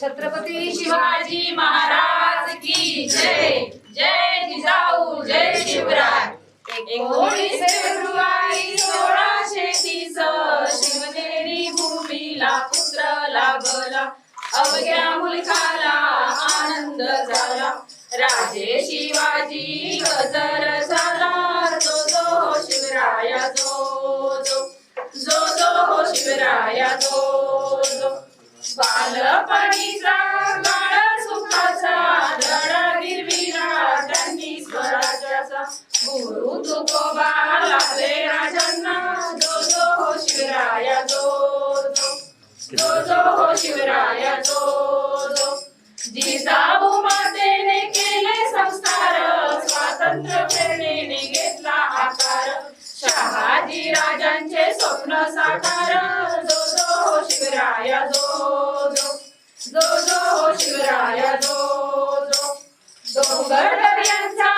छत्रपती शिवाजी महाराज की जय. जय जिजाऊ जय शिवराय. एकोणीस फेब्रुवारी सोळाशे तीस शिवनेरी भूमीला पुत्र लाभला. अवघ्या मुलखाला आनंद झाला. राजे शिवाजी गजर झाला. जो जो शिवराया जो जो. जो जो शिवराया जो जो. बालपणीचा काळ सुखाचा गिरविला त्यांनी स्वराज्याचा. गुरु तुकोबा लागले राजांना. जो जो हो शिवराया जो जो. जो जो हो शिवराया जो जो. जिजाऊ मातेने केले संस्कार स्वातंत्र्य प्रेरणेने घेतला आकार. शहाजी राजांचे स्वप्न साकार शिवराया जो जो. जो जो जो जो. डोंगर यांचा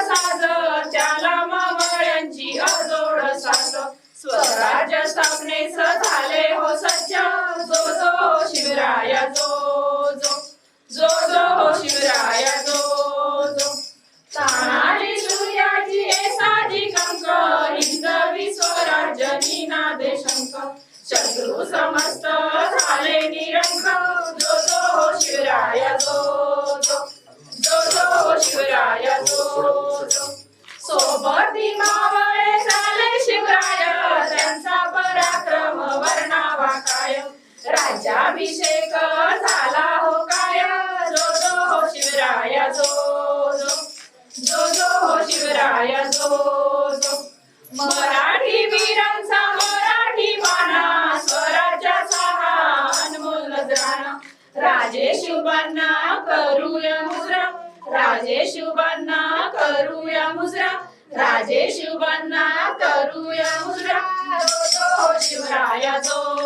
साज त्याला अजोड साज. स्वराज्य स्थापनेस झाले हो सज्ज. जो जो शिवराया जो अभिषेक झाला हो काय? जो जो हो शिवराया जो जो. जो जो हो शिवराया जो जो. मराठी वीरांचा मराठी पाना स्वराज्याचा हा अनमोल नजराना. राजे शुभांना करूया मुजरा राजे शुभांना करूया मुजरा राजे शुभांना करूया मुजरा. जो जो हो शिवराया जो.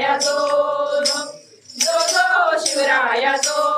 शिवराया जो जो शिवराया जो